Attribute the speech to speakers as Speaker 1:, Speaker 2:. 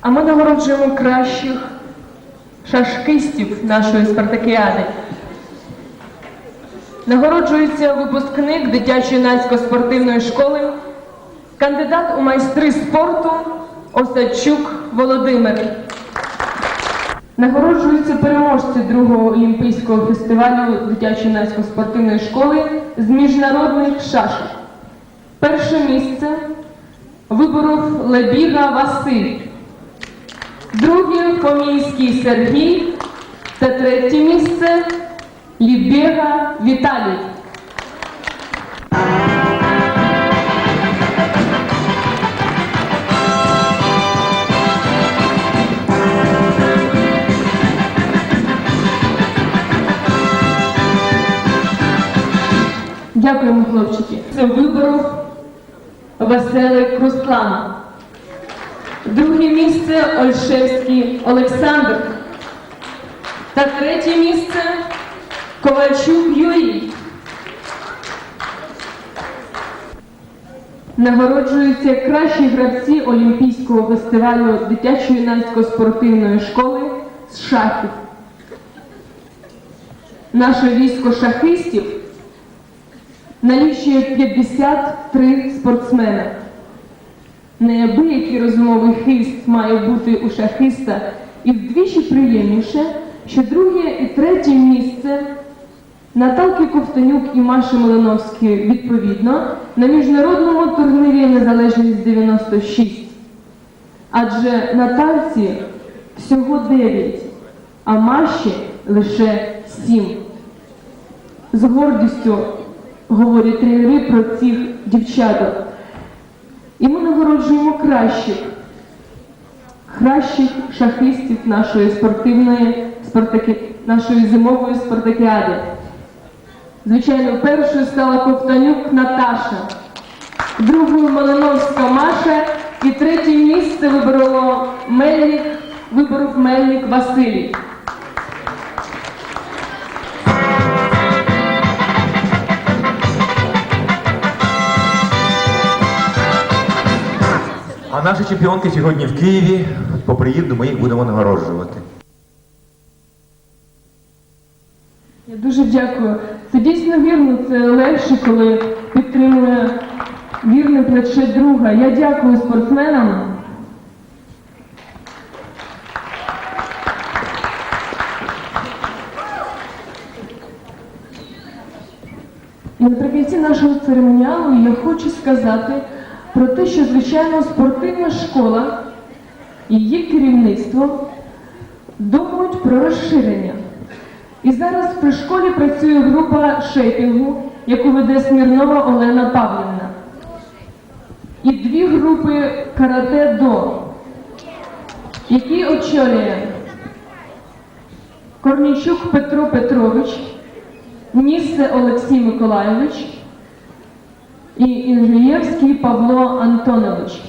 Speaker 1: А ми нагороджуємо кращих шашкистів нашої спартакіади. Нагороджується випускник дитячо-юнацької спортивної школи, кандидат у майстри спорту Осадчук Володимир. Нагороджуються переможці другого олімпійського фестивалю дитячо-юнацької спортивної школи з міжнародних шашок. Перше місце виборов Лебіга Василь, друге Фомійський Сергій та третє місце Лібєга Віталій. Дякуємо, хлопчики. Це виборов Веселик Руслан. Друге місце Ольшевський Олександр. Та третє місце Ковальчук Юрій. Нагороджуються кращі гравці Олімпійського фестивалю дитячо-юнацької спортивної школи з шахів. Наше військо шахистів налічує 53 спортсмени. Неабиякий розумовий хист має бути у шахиста, і вдвічі приємніше, що друге і третє місце Наталки Ковтонюк і Маші Малиновські відповідно на міжнародному турнірі Незалежність 96. Адже Натальці всього 9, а Маші лише 7. З гордістю говорять тренери про цих дівчаток. І ми нагороджуємо кращих, кращих шахистів нашої спортивної спартаки, нашої зимової спартакіади. Звичайно, першою стала Ковтанюк Наташа, другою Малиновська Маша і третє місце вибороло Мельник, виборов Мельник Василій.
Speaker 2: А наші чемпіонки сьогодні в Києві. По приїзду ми їх будемо нагороджувати.
Speaker 1: Я дуже дякую. Це дійсно вірно, це легше, коли підтримує вірне плече друга. Я дякую спортсменам. І наприкінці нашого церемоніалу я хочу сказати про те, що, звичайно, спортивна школа і її керівництво думають про розширення. І зараз при школі працює група шейпінгу, яку веде Смірнова Олена Павлівна. І дві групи карате до, які очолює Корнійчук Петро Петрович, Нісе Олексій Миколайович і Інжиєвський Павло Антонович.